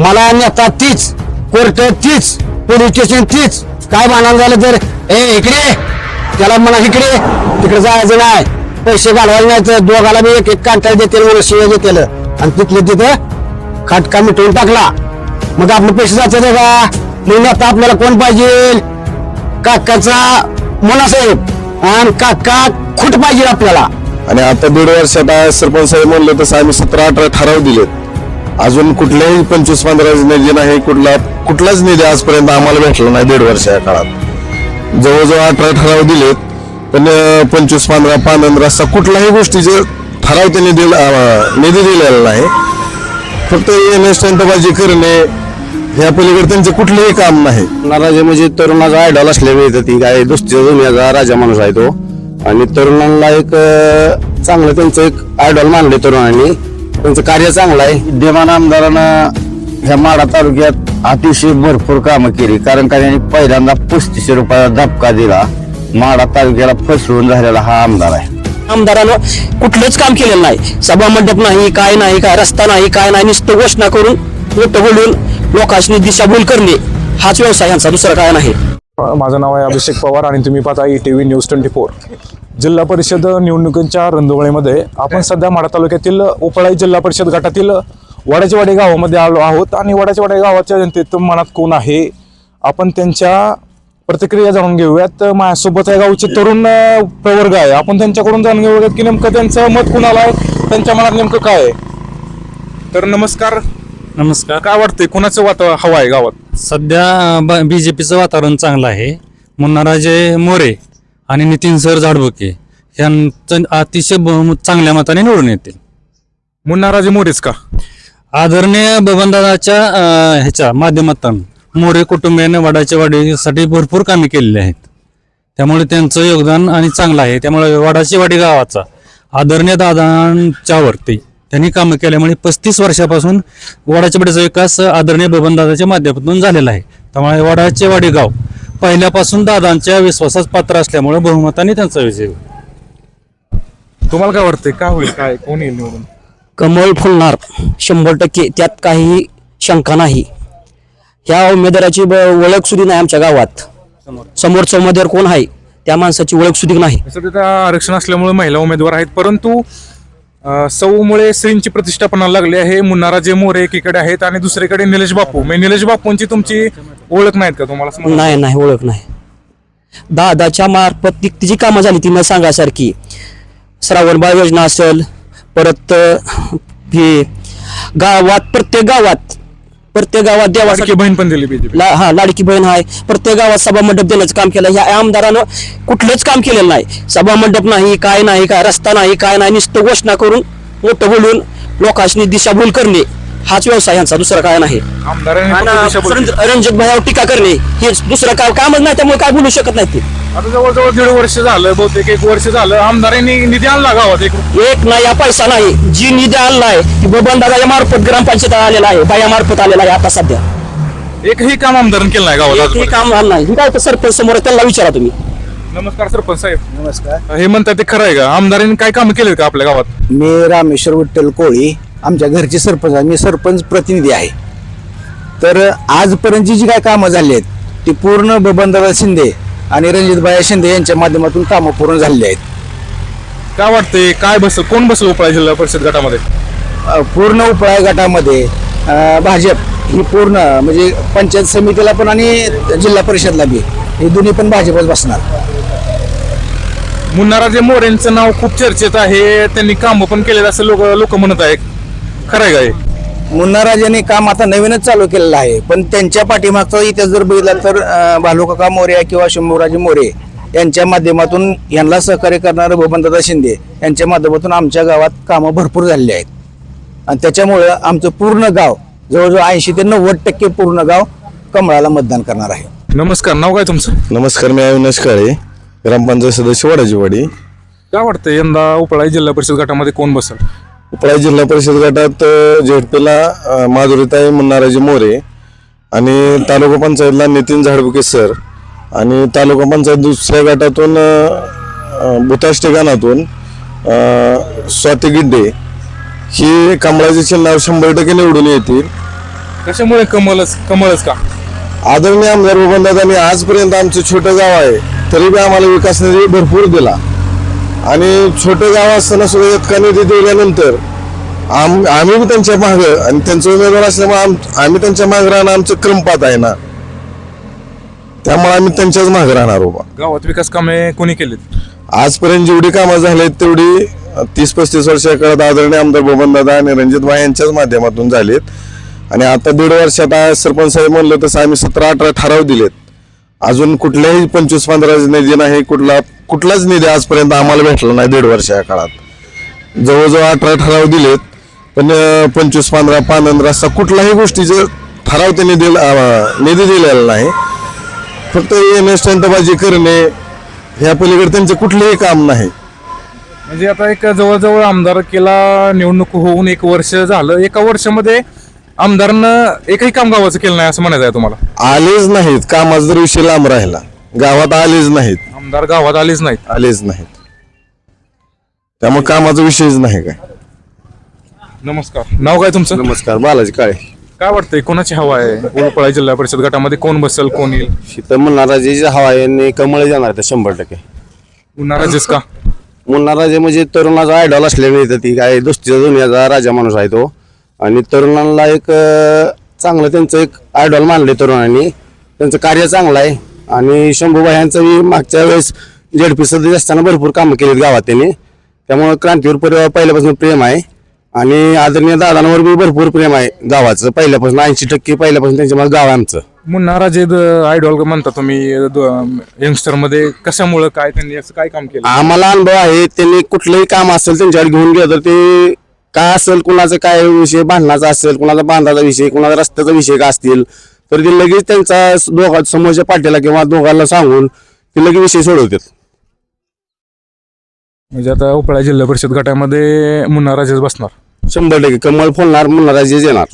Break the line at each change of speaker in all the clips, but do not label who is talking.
मला नेता तीच कोर्ट तीच पोलीस स्टेशन तीच. काय म्हणाल झालं तर? ए इकडे त्याला म्हणा इकडे तिकडे जायचं नाही. पैसे घालवायला नाही तर दोघाला मी एक एक कांटा देते म्हणून शिवाय देतेल. आणि तिथले तिथं खाटका मिटवून टाकला. मग आपले पैसे जाते का मग नेता आपल्याला कोण पाहिजे? काकाचा मुलासाहेब आणि काका खुट पाहिजे आपल्याला.
आणि आता दीड वर्षात सरपंच साहेब म्हणले तसं आम्ही सतरा अठरा ठराव दिलेत. अजून कुठल्याही पंचवीस पंधरा निधी नाही कुठला कुठलाच निधी आजपर्यंत आम्हाला भेटला नाही दीड वर्षाच्या काळात. जवळजवळ अठरा ठराव दिलेत पण पंचवीस पंधरा पानंद रस्ता कुठल्याही गोष्टीचे ठराव त्यांनी दिला निधी दिलेला नाही. फक्त येणे स्टंटबाजी करणे ह्या पलीकडे त्यांचे कुठलेही काम नाही.
राजा म्हणजे तरुणाचा आयडॉल असल्यामुळे ती काय दुसऱ्या दुनियाचा राजा माणूस आहे तो. आणि तरुणांना एक चांगलं त्यांचं एक आयडॉल मानले तरुणांनी. त्यांचं कार्य चांगलं आहे. विद्यमान आमदारानं ह्या माडा तालुक्यात अतिशय भरपूर कामं केली. कारण का त्यांनी पहिल्यांदा पस्तीसशे रुपयाचा धपका दिला. माडा तालुक्याला फसवून झालेला हा आमदार आहे.
आमदारानं कुठलंच काम केलेलं नाही. सभा मंडप नाही काय नाही काय रस्ता नाही काय नाही नुसतं घोषणा करून मोठं बोलून लोकांनी दिशाभूल करणे हाच व्यवसाय यांचा. दुसरा काय नाही.
माझं नाव आहे अभिषेक पवार आणि तुम्ही पाहता E T V news twenty four जिल्हा परिषद निवडणुकीच्या रंधुवळीमध्ये आपण सध्या माडा तालुक्यातील उपळाई जिल्हा परिषद गटातील वडाचेवाडी गावामध्ये आलो आहोत. आणि वडाचेवाडी गावाच्या जनतेत मनात कोण आहे? आपण त्यांच्या प्रतिक्रिया जाणून घेऊयात. माझ्यासोबत या गावचे तरुण प्रवर्ग आहे. आपण त्यांच्याकडून जाणून घेऊयात की नेमकं त्यांचं मत कुणाला आहे? त्यांच्या मनात नेमकं काय आहे? तर नमस्कार.
नमस्कार.
काय वाटतंय? कुणाचं वाता हवा आहे गावात?
सध्या बी जे पीचं वातावरण चांगलं आहे. मुन्नाराजे मोरे आणि नितीन सर झाडबुके यांचं अतिशय बहुमत चांगल्या मताने निवडून येतील.
मुन्नाराजे मोरेच का?
आदरणीय बबनदादाच्या अं, ह्याच्या माध्यमातून मोरे कुटुंबियाने वडाच्या वाढीसाठी भरपूर कामे केलेली आहेत. त्यामुळे त्यांचं योगदान आणि चांगलं आहे. त्यामुळे वडाची वाडी गावाचा आदरणीय दादांच्या वरती त्यांनी कामं केल्यामुळे पस्तीस वर्षापासून वडाच्या वाडीचा विकास आदरणीय बबनदादाच्या माध्यमातून झालेला आहे. त्यामुळे वडाचे वाडी गाव पहिल्यापासून दादांच्या विश्वासास पात्र असल्यामुळे बहुमताने त्यांचा विजय होईल.
तुम्हाला काय वाटतंय? काय होईल? काय? कोण येईल निवडून?
कमळ फुलणार शंभर टक्के. त्यात काही शंका नाही. ह्या उमेदवाराची ब- ओळख सुद्धा नाही आमच्या गावात. समोरचा उमेदवार कोण आहे? त्या माणसाची ओळख सुद्धा नाही.
सध्या आरक्षण असल्यामुळे महिला उमेदवार आहेत परंतु सौमुळे श्रींची प्रतिष्ठापना लागली आहे. मुन्नाराजे मोरे एकीकडे आहेत आणि दुसरीकडे निलेश बापू. म्हणजे निलेश बापूंची तुमची ओळख नाहीत का तुम्हाला? समजलं?
नाही नाही ओळख नाही. दादाच्या मार्फत ती तिची कामं झाली ती न सांगासारखी श्रावणबाळ योजना असेल परत हे गावात प्रत्येक गावात प्रत्येक गावात देवासाठी
लाडकी बहीण पण दिली बीजेपी
ला. हा लाडकी बहीण आहे. प्रत्येक गावात सभा मंडप देण्याचं काम केलं. ह्या आमदारानं कुठलंच काम केलेलं नाही. सभा मंडप नाही काय नाही काय रस्ता नाही काय नाही नुसतं घोषणा करून मोठं बोलून लोकांनी दिशाभूल करणे. हाच व्यवसाय यांचा दुसरा काय नाही.
आमदारांनी फक्त
आणि
दिशाभूल केली.
रंज- रंजक भाईवर टीका करणे. हे दुसरं काय कामच नाही त्यामुळे काय बोलू शकत नाही ते.
आता जवळजवळ दीड वर्ष झालं बहुतेक एक वर्ष झालं आमदारांनी निधी आणला गावात एक
एक नाही या पैसा नाही. जी निधी आणलाय ती बबन दादाच्या मार्फत ग्रामपंचायत आलेला आहे बाया मार्फत आलेला आहे आता सध्या.
एकही काम आमदारांनी केलं नाही गावात
हे
आजपर्यंत.
काम आलं नाही. हे काय तर सरपंच समोर आहे, त्यांना विचारा तुम्ही.
नमस्कार सरपंच साहेब.
नमस्कार.
हे म्हणतात ते खरं आहे का? आमदारांनी काय काम केले का आपल्या गावात?
मी रामेश्वर विठ्ठल कोळी आमच्या घरचे सरपंच आहे. मी सरपंच प्रतिनिधी आहे. तर आजपर्यंतची जी काय कामं झाली आहेत ती पूर्ण बबनदादा शिंदे आणि रणजितभाई शिंदे यांच्या माध्यमातून कामं पूर्ण झालेली आहेत.
काय वाटतंय काय बसल कोण बसल उपळा जिल्हा परिषद गटामध्ये?
अ, पूर्ण उपळा गटामध्ये अ, भाजप ही पूर्ण म्हणजे पंचायत समितीला पण आणि जिल्हा परिषदला बी. हे दोन्ही पण भाजपच बसणार.
मुन्नाराजे मोरेंचं नाव खूप चर्चेत आहे त्यांनी काम पण केलेलं असं लोक लोक म्हणत आहे खरं आहे?
मुन्नाराजांनी काम आता नवीनच चालू केलेलं आहे. पण त्यांच्या पाठीमागचा इतिहास जर बघितला तर भालुकाका मोरे किंवा शंभूराजे मोरे यांच्या माध्यमातून यांना सहकार्य करणारे बबनदादा शिंदे यांच्या माध्यमातून आमच्या गावात कामं भरपूर झालेली आहेत. आणि त्याच्यामुळं आमचं पूर्ण गाव जवळजवळ ऐंशी ते नव्वद टक्के पूर्ण गाव कमळाला मतदान करणार आहे.
नमस्कार नाव काय तुमचं?
नमस्कार मी अविनाश काळे ग्रामपंचायत सदस्य वडाजीवाडी.
काय वाटतं यंदा उपळा जिल्हा परिषद गटामध्ये कोण बसल?
उपळा जिल्हा परिषद गटात झेडपीला माधुरीताई मुन्नाराजी मोरे आणि तालुका पंचायतला नितीन झाडबुके सर आणि तालुका पंचायत दुसऱ्या गटातून भूताश ठिकाणातून स्वाती गिड्डे ही कमळाची चिन्हावर शंभर टक्के निवडून येतील.
कशामुळे कमलच कमळच का?
आदरणीय आमदार बबनदादांनी आजपर्यंत आमचं छोटं गाव आहे तरी बी आम्हाला विकास निधी भरपूर दिला. आणि छोटं गाव असताना सुद्धा इतका निधी दिल्यानंतर आम आम्ही बी त्यांच्या माग आणि त्यांचा उमेदवार असल्यामुळे आम आम्ही त्यांच्या मागे राहणं आमचं क्रमपात आहे ना. त्यामुळे आम्ही त्यांच्याच मागे राहणार उभा.
गावात विकास कामे कोणी केलीत?
आजपर्यंत जेवढी कामं झालीत तेवढी तीस पस्तीस वर्षा काळात आदरणीय आमदार बबनदादा आणि रणजित भाई यांच्याच माध्यमातून झालीत. आणि आता दीड वर्षात आज सरपंच साहेब म्हणलं तसं आम्ही सतरा अठरा ठराव दिलेत. अजून कुठल्याही पंचवीस पंधरा निधी नाही कुठला कुठलाच निधी आजपर्यंत आम्हाला भेटला नाही दीड वर्षा काळात. जवळजवळ अठरा ठराव दिलेत पण पंचवीस पंधरा पानंद रस्ता कुठल्याही गोष्टीचं ठराव त्यांनी दिला निधी दिलेला नाही फक्त येणे स्टंटबाजी करणे ह्या पलीकडे त्यांचं कुठलंही काम नाही.
म्हणजे आता एक जवळजवळ आमदारकीला निवडणूक होऊन एक वर्ष झालं. एका वर्षामध्ये आमदारानं एकही काम गावाचं केलं नाही असं म्हणायचं आहे तुम्हाला?
आलेच नाहीत. कामाचा जर विषय लांब राहिला गावात आलेच नाहीत.
आमदार गावात आलेच नाहीत.
आलेच नाहीत. त्यामुळे कामाचा विषयच नाही काय.
नमस्कार. नाव काय तुमचं?
नमस्कार बालाजी काळे.
काय वाटतंय कोणाची हवा आहे? ओळपळा जिल्हा परिषद गटामध्ये कोण बसेल कोण येईल?
शीतल मुन्नाराजे जे हवा आहे कमळ जाणार आहे शंभर टक्के.
नाराजेस का?
मुन्नाराजे म्हणजे तरुणाचा आयडॉल असल्याने इथं ती काय दोस्तीचा दुनियाचा राजा माणूस आहे तो. आणि तरुणांना एक अं, चांगलं त्यांचं एक आयडॉल मानले तरुणांनी. त्यांचं कार्य चांगलं आहे. आणि शंभूबाई यांचं बी मागच्या वेळेस जेडपी सदस्य असताना भरपूर कामं केलीत गावात त्यांनी. त्यामुळे क्रांतीवर परिवार पहिल्यापासून प्रेम आहे. आणि आदरणीय दादांवर बी भरपूर प्रेम आहे गावाचं. पहिल्यापासून ऐंशी टक्के पहिल्यापासून त्यांच्या मागे गाव आहे आमचं.
मुन्ना राजे आयडॉल म्हणता तुम्ही यंगस्टरमध्ये कशामुळं काय त्यांनी असं काय काम केलं?
आम्हाला अनुभव आहे त्यांनी कुठलंही काम असेल त्यांच्याकडे घेऊन गेलं तर ते काय असेल कुणाचा काय विषय भांडणाचा असेल कुणाचा बांधाचा विषय कुणाचा रस्त्याचा विषय काय असतील तर ते लगेच त्यांचा दोघा समोरच्या पाठीला किंवा दोघांना सांगून ते लगेच विषय सोडवतात.
म्हणजे आता उपळा जिल्हा परिषद गटामध्ये मुन्ना राजेच बसणार.
शंभर टक्के. कमळ फोडणार म्हणणार येणार.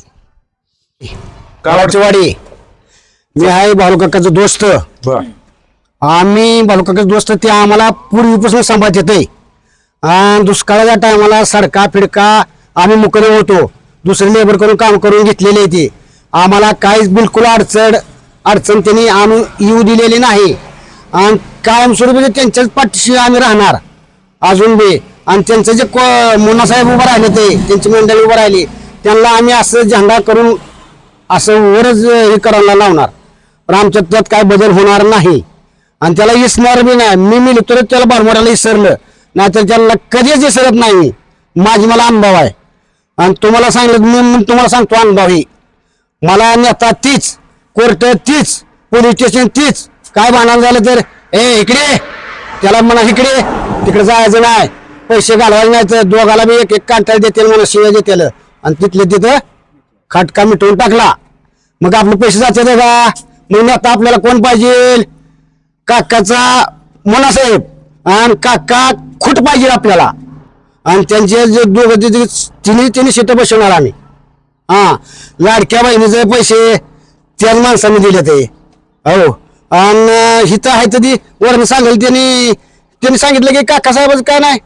गावाची वाडी मी आहे बालूकाकाचं दोस्त.
बर.
आम्ही बालूकाकाचं दोस्त ते आम्हाला पूर्वीपासून सांभाळत येते. आणि दुष्काळाच्या टायमाला सडका फिडका आम्ही मुकले होतो. दुसरे लेबर करून काम करून घेतलेले ते. आम्हाला काहीच बिलकुल अडचण अडचण त्यांनी आणून येऊ दिलेली नाही. आणि कायमस्वरूपी त्यांच्याच पाठीशी आम्ही राहणार. अजून बी. आणि त्यांचं जे को- मुन्नासाहेब उभं राहिले ते त्यांची मंडळी उभं राहिली त्यांना आम्ही असं झेंडा करून असं वरच हे करायला लावणार. पण आमच्या त्यात काय बदल होणार नाही. आणि त्याला इसणार बी नाही. मी मिळतो तर त्याला भरमोड्याला इसरलं. नाहीतर त्याला कधीच इसरत नाही. माझी मला अनुभव आहे. आणि तुम्हाला सांगितलं मी तुम्हाला सांगतो अनुभव ही. मला नेता तीच कोर्ट तीच पोलीस स्टेशन तीच. काय भांडण झालं तर? ए इकडे. त्याला म्हणा इकडे. तिकडे जायचं नाही. पैसे घालवायला नाही तर दोघाला मी एक एक कांटाळ देतील म्हणा शिवाय देतील. आणि तिथले तिथं खाटका मिटवून टाकला. मग आपले पैसे जाते का? मग आता आपल्याला कोण पाहिजे? काकाचा मुलासाहेब. आणि काका खुट पाहिजे आपल्याला. आणि त्यांचे जे दोघं तिथे तिन्ही तिन्ही सीटं बसवणार आम्ही. हा लाडक्या बहिणीचे पैसे त्याच माणसाने दिले ते हो. आणि हिथं आहे तर ती वरनं सांगेल त्यांनी. त्यांनी सांगितलं की काका साहेबच काय नाही.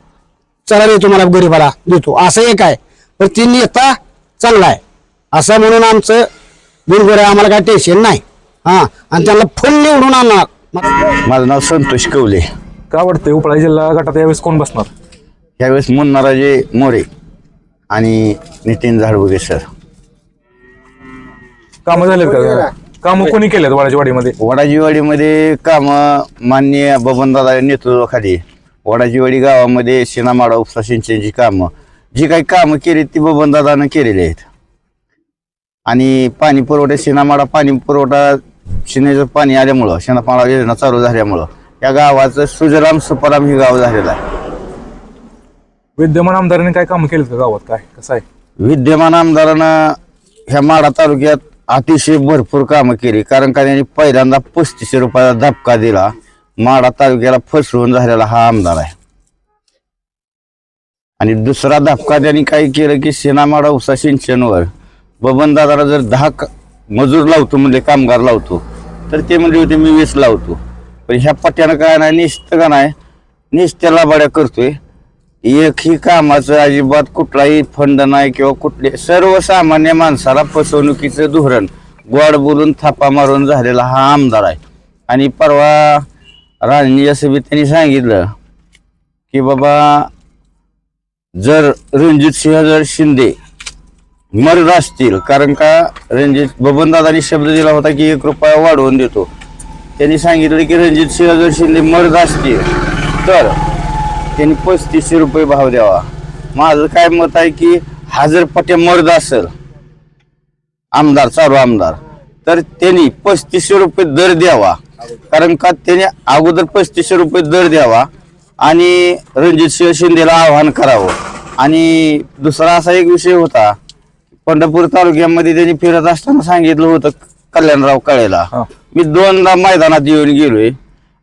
चला रे तुम्हाला गरीबाला देतो. असं एक आहे. पण ती नेता चांगला आहे. असं म्हणून आमचं बिनगोर आहे आम्हाला काय टेन्शन नाही. हा आणि त्यांना फुल निवडून आणणार.
माझं नाव संतोष कवले
काय वाटतंय उपळा जिल्हा गटात यावेळेस कोण बसणार?
यावेळेस मुन्नाराजे मोरे आणि नितीन झाडबुगे सर.
कामं झालेत का? कामं कोणी केलेत वाडाजीवाडीमध्ये?
वडाजीवाडीमध्ये काम मान्य बबनदादा नेतृत्वाखाली. वडाजीवाडी गावामध्ये शिनामाडा उपसा सिंचनची कामं. जी काही कामं केली ती बबनदादानं केलेली आहेत. आणि पाणी पुरवठा शिनामाडा पाणी पुरवठा शिनेचं पाणी आल्यामुळं शिनामाडा योजना चालू झाल्यामुळं या गावाचं सुजलाम सुपलाम हे गाव झालेलं आहे.
विद्यमान आमदारांनी काय कामं केलीत का गावात? काय? कसं आहे?
विद्यमान आमदारानं ह्या माडा तालुक्यात अतिशय भरपूर कामं केली. कारण का त्यांनी पहिल्यांदा पस्तीसशे रुपयाचा धपका दिला. माडा तालुक्याला फसवून झालेला हा आमदार आहे. आणि दुसरा धपका त्यांनी काय केलं की सेनामाडा उसा सिंचनवर. बबनदादाला जर दहा मजूर लावतो म्हणजे कामगार लावतो तर ते म्हणजे होते मी वीस लावतो. पण ह्या पट्ट्यानं काय नाही निश्चित का नाही निश्चित लाभाड्या करतोय. एकही कामाचं अजिबात कुठलाही फंड नाही किंवा कुठले सर्वसामान्य माणसाला फसवणुकीचं धोरण गोड बोलून थापा मारून झालेला हा आमदार आहे. आणि परवा राणी असं बी त्यांनी सांगितलं की बाबा जर रणजित सिंह जर शिंदे मर्द असतील कारण का रणजित बबनदादांनी शब्द दिला होता की एक रुपया वाढवून देतो. त्यांनी सांगितलं की रणजित सिंह जर शिंदे मर्द असतील तर त्यांनी पस्तीसशे रुपये भाव द्यावा. माझं काय मत आहे की हा जर पट्या मर्द असेल आमदार चालू आमदार तर त्यांनी पस्तीसशे रुपये दर द्यावा. कारण का त्याने अगोदर पस्तीसशे रुपये दर द्यावा आणि रणजित सिंह शिंदेला आवाहन करावं. आणि दुसरा असा एक विषय होता पंढरपूर तालुक्यामध्ये त्यांनी फिरत असताना सांगितलं होतं कल्याणराव कळेला. मी दोनदा मैदानात येऊन गेलोय.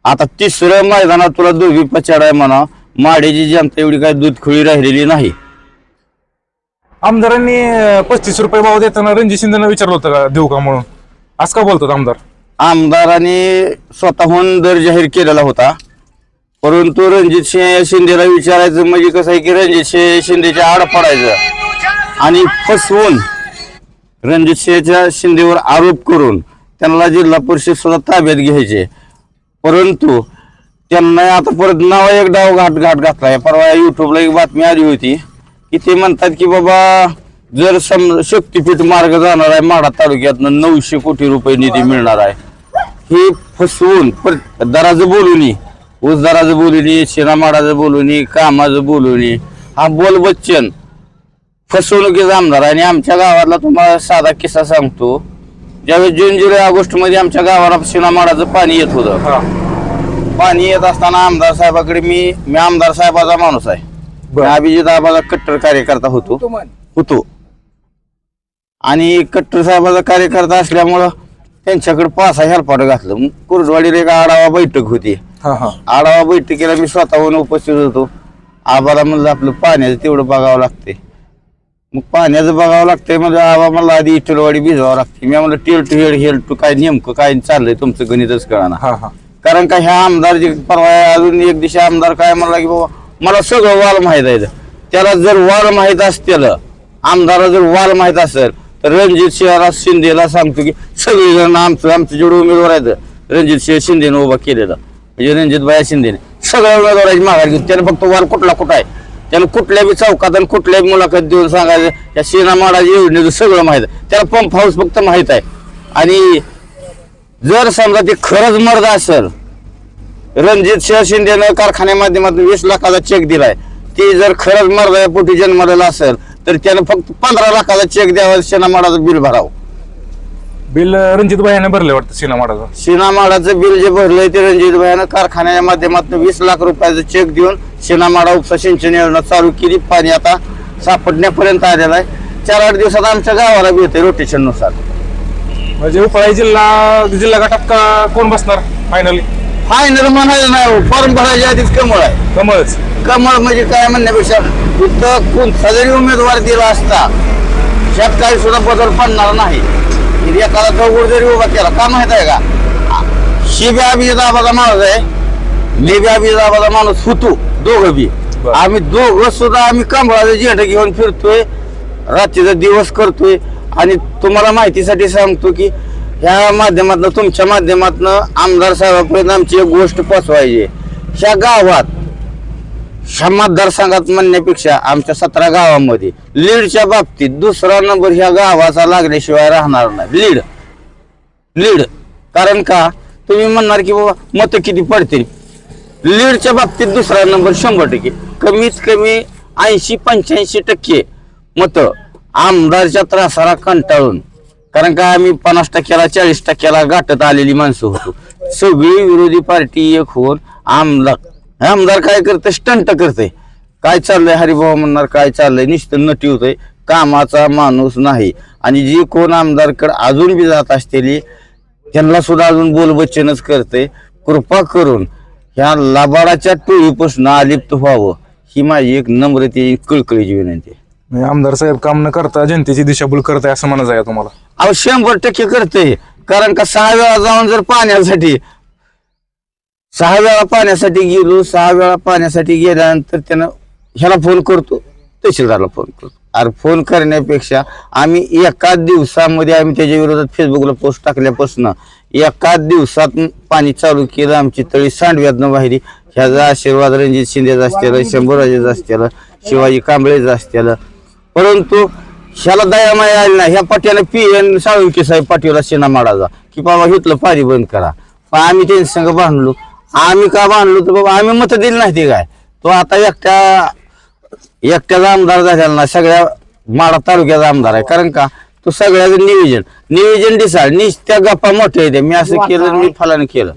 आता तिसऱ्या मैदानात तुला दोघी पचाड आहे म्हणा माड्याची जनता एवढी काही दूध खुळी राहिलेली नाही.
आमदारांनी पस्तीस रुपये भाव देताना रणजित शिंदेना विचारलं होतं का देऊ का म्हणून? आज का बोलतात आमदार?
आमदारांनी स्वतःहून दर जाहीर केलेला होता. परंतु रणजित सिंह शिंदेला विचारायचं म्हणजे कसं आहे की रणजित सिंह शिंदेच्या आड पडायचं. आणि फसवून रणजित सिंहच्या शिंदेवर आरोप करून त्यांना जिल्हा परिषद सुद्धा ताब्यात घ्यायचे. परंतु त्यांना आता परत नाव एक डाव घाट घाट घातलाय. परवा युट्यूबला एक बातमी आली होती की ते म्हणतात की बाबा जर सम शक्तीपीठ मार्ग जाणार आहे माढा तालुक्यातनं नऊशे कोटी रुपये निधी मिळणार आहे. हे फसवून पर- दराचं बोलूनी ऊस दराचं बोलूनी शेणामाडाचं बोलूनी कामाचं बोलूनी हा बोल बच्चन फसवणुकीचा आमदार आहे. आणि आमच्या गावातला तुम्हाला साधा किस्सा सांगतो. ज्यावेळेस जून जुलै ऑगस्टमध्ये आमच्या गावाला शेणामाडाचं पाणी येत होतं. पाणी येत असताना आमदार साहेबाकडे मी मी आमदार साहेबाचा माणूस आहे.
बरं.
अभिजित आबाचा कट्टर कार्यकर्ता होतो. होतो आणि कट्टर साहेबाचा कार्यकर्ता असल्यामुळं त्यांच्याकडे पाच हेल्पाट घातलं. मग कुर्डवाडीला एक आढावा बैठक होती.
हा हा.
आढावा बैठकीला मी स्वतःहून उपस्थित होतो. आबाला म्हणलं आपलं पाण्याचं तेवढं बघावं लागते मग पाण्याचं बघावं लागतंय म्हणजे आबा मला आधी इटलवाडी भिजवावं लागते मी म्हणलं tail to head head to काय नेमकं काय चाललंय तुमचं गणितच कळणार
हा हा.
कारण का ह्या आमदार जे परवा अजून एक दिवशी आमदार काय म्हणला की बाबा मला सगळं वाल माहीत आहे. त्याला जर वाल माहीत असतील आमदारा जर वाल माहीत असेल तर रणजित सिंहला शिंदेला सांगतो की सगळेजण आमचं आमचं जेवढं उमेदवार आहेत रणजित सिंह शिंदेने उभा केलेला. म्हणजे रणजित भाया शिंदेने. सगळ्या उमेदवाराची माघार घेऊन त्याने फक्त वाल कुठला कुठं आहे? त्याला कुठल्या बी चौकात आणि कुठल्याही मुलाखत देऊन सांगायचं या सिनेमाडाची योजनेचं सगळं माहीत आहे. त्याला पंप हाऊस फक्त माहीत आहे. आणि जर समजा ते खरंच मर्द असेल रणजित सिंह शिंदेनं कारखान्या माध्यमातून वीस लाखाचा चेक दिलाय. ते जर खरंच मर्द पोटी जन्मलेला असेल तर त्यानं फक्त पंधरा लाखाचा चेक द्यावा शेणामाडाचं बिल भरावं.
बिल रणजित भाईने भरले वाटतं सिनेमाडाचं
शेणामाडाचं बिल जे भरलंय ते रणजित भाईनं कारखान्याच्या माध्यमातून वीस लाख रुपयाचं चेक देऊन शेणामाडा उपसा सिंचन योजना चालू केली. पाणी आता सापडण्यापर्यंत आलेलं आहे. चार आठ दिवसात आमच्या गावाला बी येते रोटेशननुसार.
म्हणजे उपळाई जिल्हा जिल्हा गटात का कोण बसणार फायनली
फायनल म्हणायचं नाही फॉर्म भरायच्या आधीच कमळ आहे.
कमळच.
कमळ म्हणजे काय म्हणण्यापेक्षा इथं कोणता जरी उमेदवार दिला असता काही सुद्धा बदल पडणार नाही. एखादा चौघड जरी उभा केला का माहीत आहे का? शिबी अभिजिताबाचा माणूस आहे. मी बी माणूस होतो दोघं बी.
बरं.
आम्ही दोघं सुद्धा आम्ही कमळाचं झेंडा घेऊन फिरतोय. रात्रीचा दिवस करतोय. आणि तुम्हाला माहितीसाठी सांगतो की ह्या माध्यमातून तुमच्या माध्यमातून आमदार साहेबापर्यंत आमची एक गोष्ट पोचवायची ह्या गावात ह्या मतदारसंघात म्हणण्यापेक्षा आमच्या सतरा गावामध्ये लीडच्या बाबतीत दुसरा नंबर ह्या गावाचा लागल्याशिवाय राहणार नाही. लीड. लीड. कारण का? तुम्ही म्हणणार की बाबा मतं किती पडतील? लीडच्या बाबतीत दुसरा नंबर शंभर टक्के. कमीत कमी ऐंशी पंच्याऐंशी टक्के मतं आमदारच्या त्रासाला कंटाळून. कारण का आम्ही पन्नास टक्क्याला चाळीस टक्क्याला गाठत आलेली माणसं होतो. सगळी विरोधी पार्टी एक होऊन आमदार आमदार काय करते स्टंट करते काय चाललंय? हरिभाऊ म्हणणार काय चाललंय? निश्चित नटी होतंय. कामाचा माणूस नाही. आणि जी कोण आमदारकडे अजून बी जात असतेली त्यांना सुद्धा अजून बोलबच्चनच करते कृपा करून ह्या लबाडाच्या टोळीपासून अलिप्त व्हावं. ही माझी एक नम्रते कळकळीची विनंती
म्हणजे आमदार साहेब काम न करता जनतेची दिशाभूल करताय असं म्हणायचं आहे तुम्हाला.
अहो शंभर टक्के करते कारण का सहा वेळा जाऊन जर पाण्यासाठी सहा वेळा पाण्यासाठी गेलो सहा वेळा पाण्यासाठी गेल्यानंतर त्यानं ह्याला फोन करतो तहसीलदारला फोन करतो. अरे फोन करण्यापेक्षा आम्ही एका दिवसामध्ये आम्ही त्याच्या विरोधात फेसबुकला पोस्ट टाकल्यापासून एका दिवसात पाणी चालू केलं आमची तळी सांडव्यातनं बाहेरी ह्याचा आशीर्वाद रणजित शिंदेचा असतेला शंभूराजेचा असतेला शिवाजी कांबळेचा असतेला परंतु ह्याला दया माया आली नाही. ह्या पट्याला पी एन साळुंके साहेब पाठीला शेणा माडाचा. की बाबा घेतलं पाणी बंद करा. पण आम्ही त्यांच्या संग बांधलो आम्ही का बांधलो तर बाबा आम्ही मत दिली नाही ते काय? तो आता एकट्या एकट्याचा आमदार झालेला ना सगळ्या माडा तालुक्याचा आमदार आहे. कारण का? तो सगळ्याचं नियोजन. नियोजन डिसाळ निस त्या गप्पा मोठ्या येते मी असं केलं मी फलानं केलं.